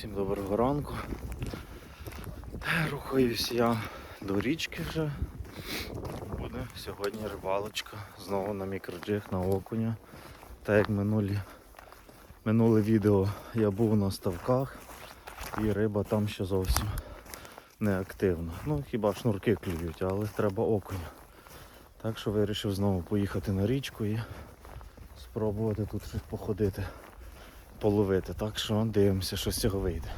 Всім доброго ранку. Рухаюсь я до річки вже. Буде сьогодні рибалочка. Знову на мікроджиг, на окуня. Так як минулі, минуле відео я був на ставках і риба там ще зовсім не активна. Ну хіба шнурки клюють, але треба окуня. Так що вирішив знову поїхати на річку і спробувати тут щось походити половити. Так що дивимося, що з цього вийде.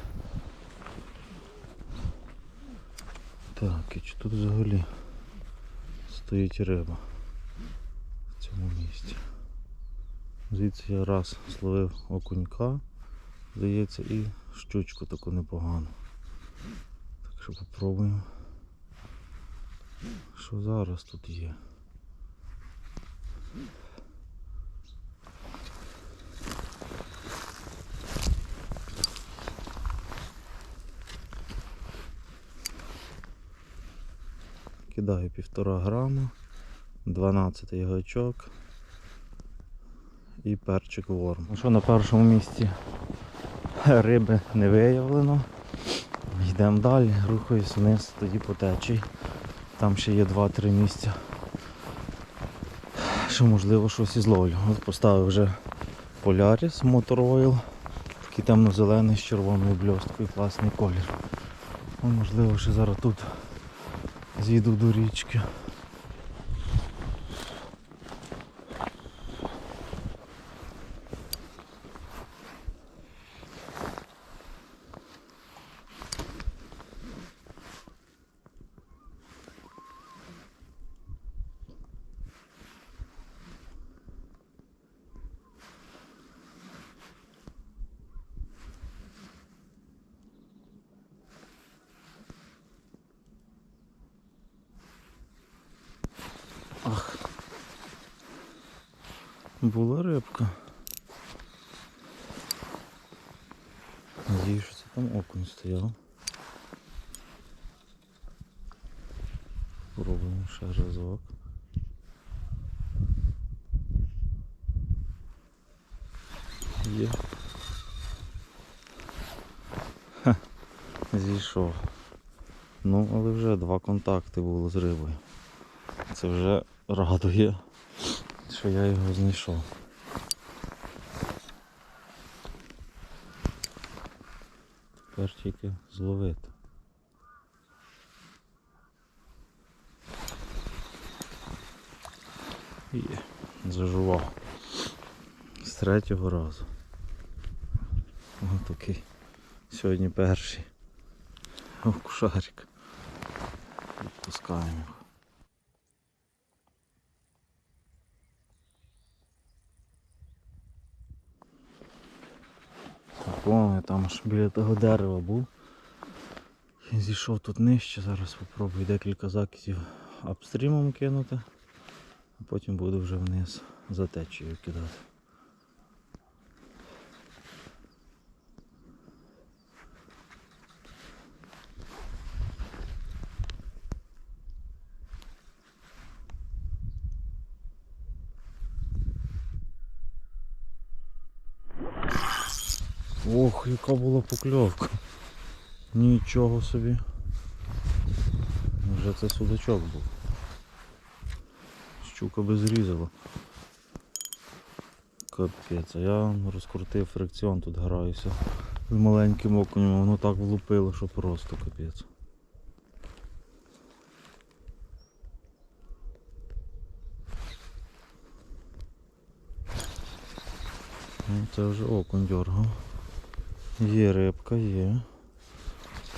Так, і чи тут взагалі стоїть риба в цьому місці. Звідси я раз зловив окунька, здається, і щучку таку непогану. Так що попробуємо. Що зараз тут є? Кидаю півтора грама, 12 гачок і перчик ворм. Ну що на першому місці риби не виявлено. Йдемо далі, рухаюсь вниз, тоді по течії. Там ще є 2-3 місця. Що можливо щось зловлю. От поставив вже Motor Oil. Такий темно-зелений з червоною бльосткою, класний колір. Ну, можливо, ще зараз тут з'їду до річки. Була рибка. Надіюсь, що це там окунь стояв. Пробуємо ще разок. Є. Ха, зійшов. Ну, але вже два контакти було з рибою. Це вже радує, що я його знайшов. Тепер тільки зловити. Є, зажував. З третього разу. Ось такий. Сьогодні перший. Окушарик. Відпускаємо я там аж біля того дерева був. Зійшов тут нижче, зараз спробую декілька закисів апстрімом кинути, а потім буду вже вниз за течією кидати. Ох, яка була покльовка. Нічого собі. Вже це судачок був. Щука би зрізала. Капець, а я розкрутив фрикціон, тут граюся з маленьким окунем, воно так влупило, що просто капець. Ну, Це вже окунь дергав. Є рибка, є.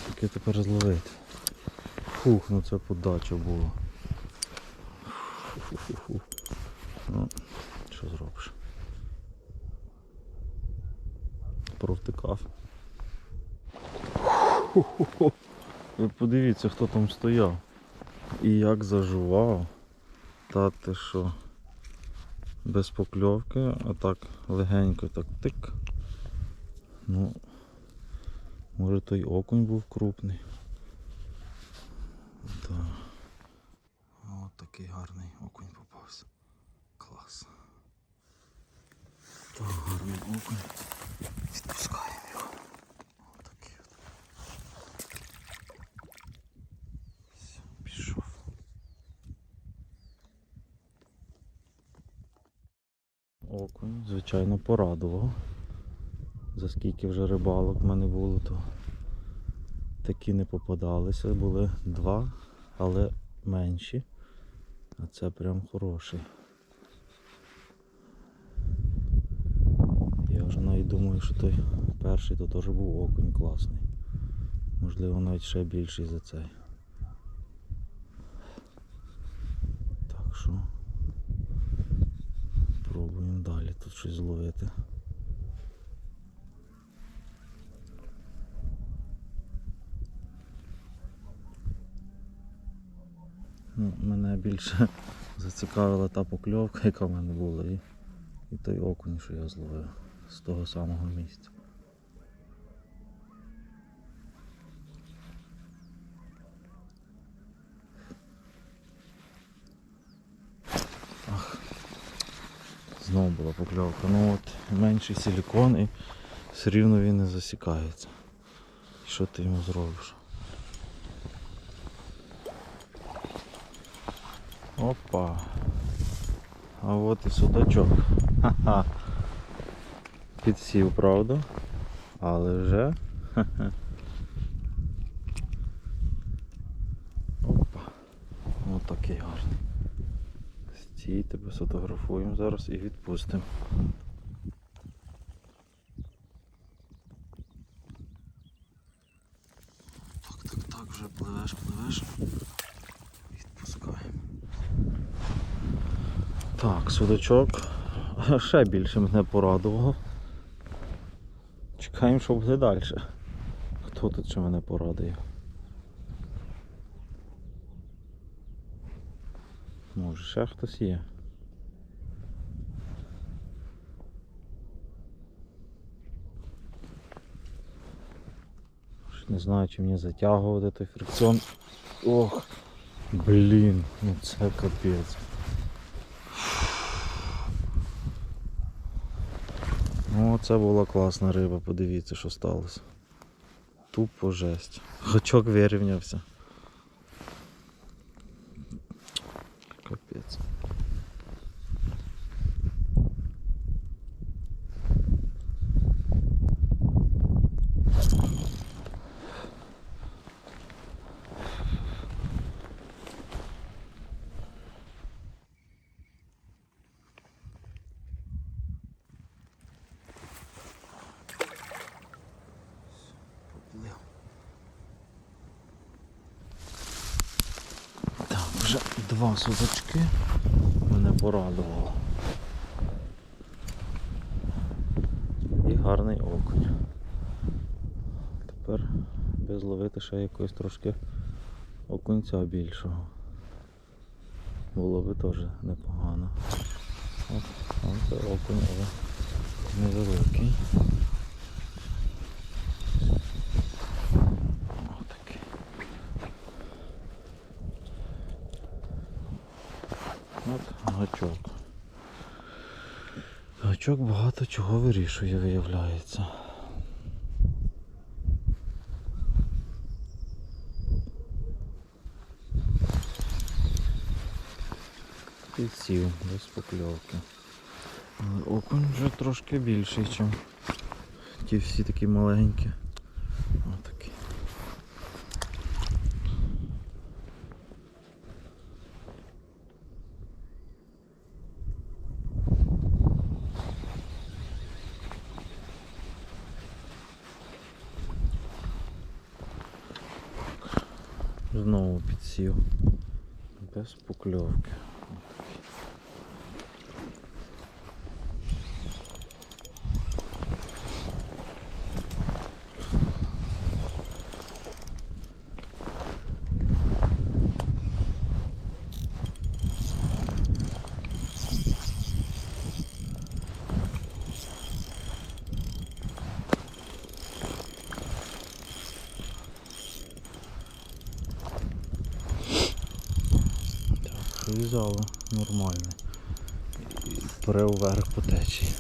Тільки тепер зловити. Фух, ну це подача була. Ну, що зробиш? Провтикав. Ви подивіться, хто там стояв. І як зажував. Та ти що? Без покльовки, а так легенько так тик. Ну, Може той окунь був крупний. Так. Ось такий гарний окунь попався. Клас. Так, гарний окунь. Відпускаємо його. Отакий от. Все, пішов. Окунь, звичайно, порадував. За скільки вже рибалок в мене було, то такі не попадалися. Були два, але менші. А це прям хороший. Я вже навіть думаю, що той перший то теж був окунь класний. Можливо, навіть ще більший за цей. Так що пробуємо далі тут щось зловити. Ну, мене більше зацікавила та покльовка, яка в мене була, і, і той окунь, що я зловив з того самого місця. Ах, знову була покльовка. Ну от менший силікон і все рівно він не засікається. Що ти йому зробиш? Опа. А от і судачок. Ха-ха. Підсів, правда? Але вже. Ха-ха. Опа. Ось такий гарний. Стій, тебе сфотографуємо зараз і відпустимо. Так, так, так, вже пливеш, пливеш. Відпускаємо. Так, судачок ще більше мене порадував. Чекаємо, що буде далі. Хто тут ще мене порадує? Може ще хтось є. Не знаю, чи мені затягувати той фрикціон. Ох, блін, ну це капець. О, це була класна риба, подивіться, що сталося. Тупо жесть. Гачок вирівнявся. Капець. Поплив. Так, вже два судочки мене порадувало. І гарний окунь. Тепер би зловити ще якогось трошки окунця більшого. Було би теж непогано. От, там окунь, але невеликий. Отакий. От гачок. Гачок багато чого вирішує, виявляється. Підсів без покльовки. Але окунь вже трошки більший, ніж ті всі такі маленькі. Отакий. Знову підсів. Без покльовки. Так, в'язало нормально. І Пре вверх по течії.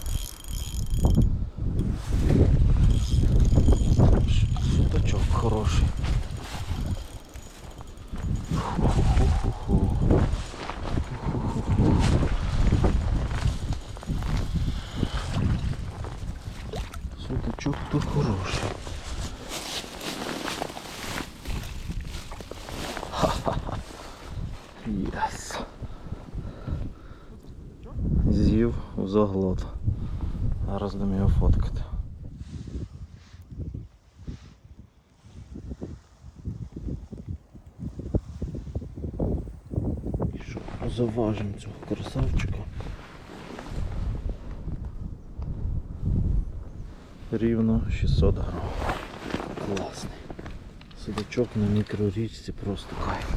Судачок хороший. Судачок тут хороший. Ха-ха-ха. Єс. З'їв в заглот. Зараз будемо його фоткати. І що, заважимо цього красавчика. Рівно 600 грам. Класний. Судачок на мікрорічці просто кайф.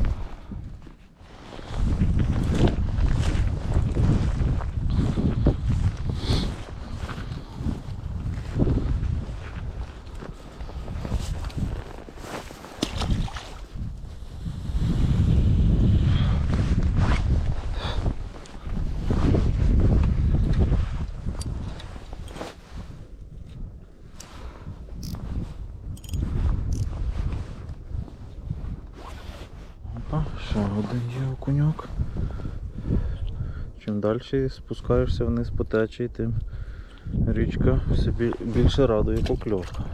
Ще один є окуньок. Чим далі спускаєшся вниз по течії, тим річка все більше радує покльовка.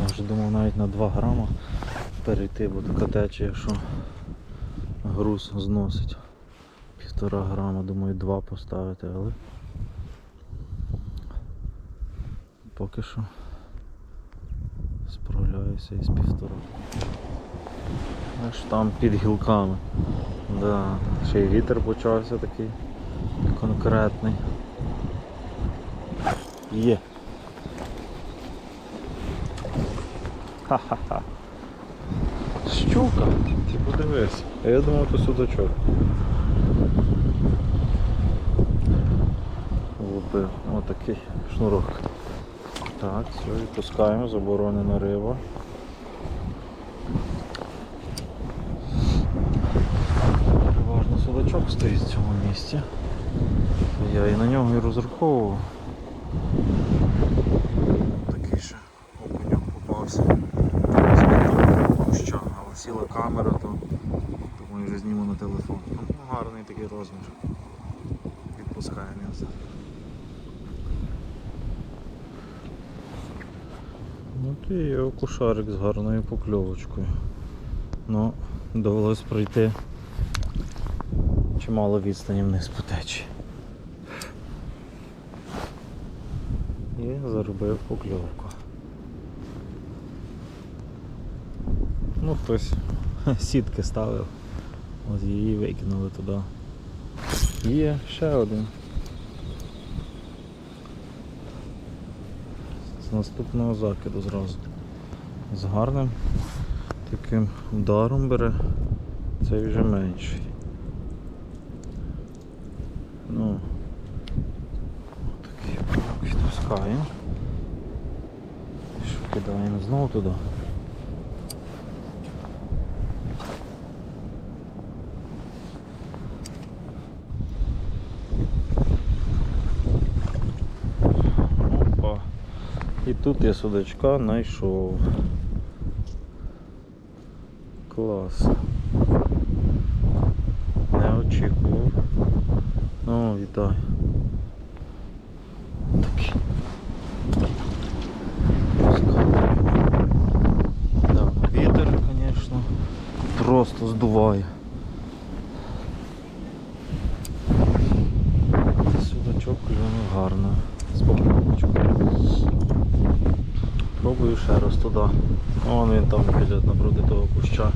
Я вже думав навіть на 2 грама перейти, бо така течія, що груз зносить. Півтора грама, думаю, два поставити, але поки що справляюся із півтора. Аж там під гілками. Да. Ще й вітер почався такий конкретний. Є. Ха-ха-ха. Щука. Ти подивись. А я думав, то судачок. Лупив. Отакий шнурок. Так, все, відпускаємо, заборонена риба. Переважно судачок стоїть в цьому місці. Я і на нього і розраховував. Такий ще окуньок попався. Куща, але сіла камера, то думаю вже зніму на телефон. Ну, гарний такий розмір. Відпускаємо його зараз. Ну ти є окушарик з гарною покльовочкою. Ну, довелось пройти чимало відстані вниз по течії. І заробив покльовку. Ну хтось сітки ставив. От її викинули туди. Є ще один. Наступного закиду зразу. З гарним таким ударом бере, цей вже менший. Ну, такий крок відпускаємо. Що кидаємо знову туди. Опа. І тут я судачка знайшов. Клас. Не очікував. Ну, вітаю. Такий. Да, вітер, звісно, просто здуває. Судачок клюнув гарно. З покльовочкою. Пробую ще раз туди. Вон він там біля напроти того куща.